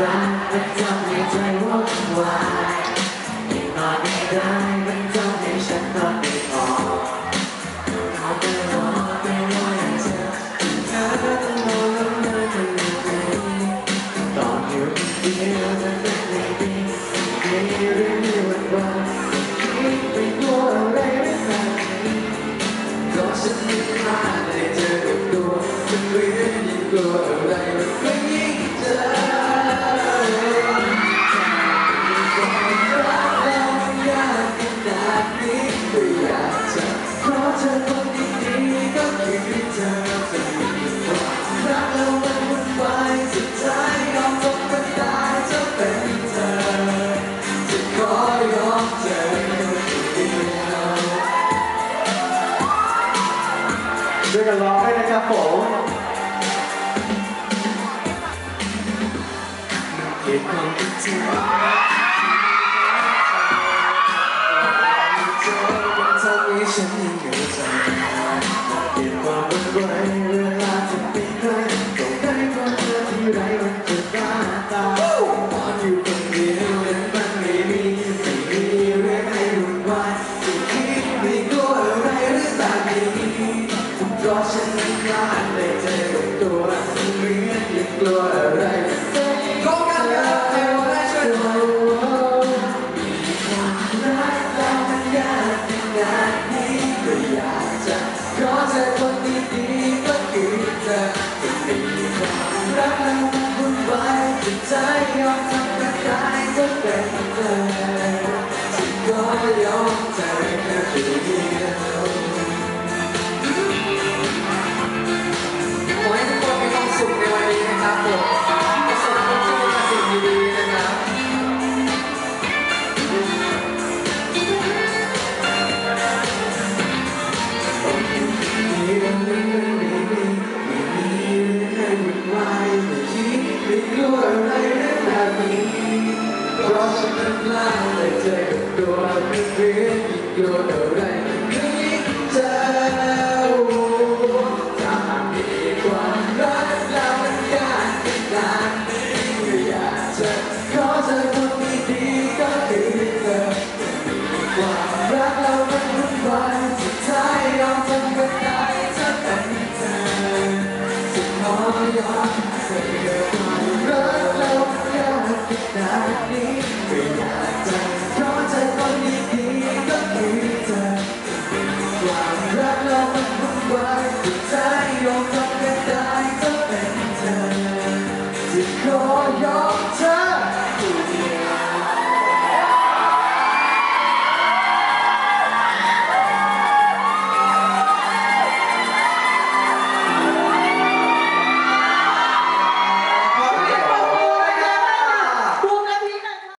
รักมันทำให้ใจวุ่นวายยังนอนไม่ได้มันทำให้ฉันนอนไม่ออกเอาไปรอไปรออย่างเธอเธอต้องนอแล้วนอจะอยู่ไหนตอนอยู่เดียวจะเป็นไงดีมีเรื่องที่วันวันคิดไปกลัวอะไรไม่ได้เพราะฉันไม่กล้าได้เจอกับตัวฉันเรียนยิ่งกลัวอะไรมั ผมเหตุความคิดถึงเธอมันทำให้ฉันยังเหนื่ใจเหตุความวุ่นวายเวลาจะป็นใครต้องได้พบเธอที่ไรมันจะบ้าตายนอนอยู่คนเดียวและมันไม่มีไม่มีเรื่องให้วุ่นวายจะคิดไม่กลัวอะไรหรือแบบนี้เพราะฉัน ม่กล้าได้เจอกับตัวเหมือนยังกลัวอะไรการครับใครร้องได้ช่วยหน่อยความรักเรามันยากขนาดนี้ก็อยากจะขอเธอคนดีๆก็คือเธอจะมีความรักเรามันวุ่นวายจิตใจยอมทำกันได้จะเป็นเธอ ไม่กลัวอะไรเรื่องแบบนี้เพราะฉันนั้นล้าได้เจอกับตัวเป็นเรื่องยิ่งกลัวอะไรก็ยิ่เจอถ้าหากมีความรักแล้วมันยากขนาดนี้ก็อยากจะขอเธอคนดีๆก็คือเธอมีความรักแล้วมันวุ่นวายสุดท้ายยอมทำกันได้จะเป็นเธอจะขอยอม จะขอยอมเธอ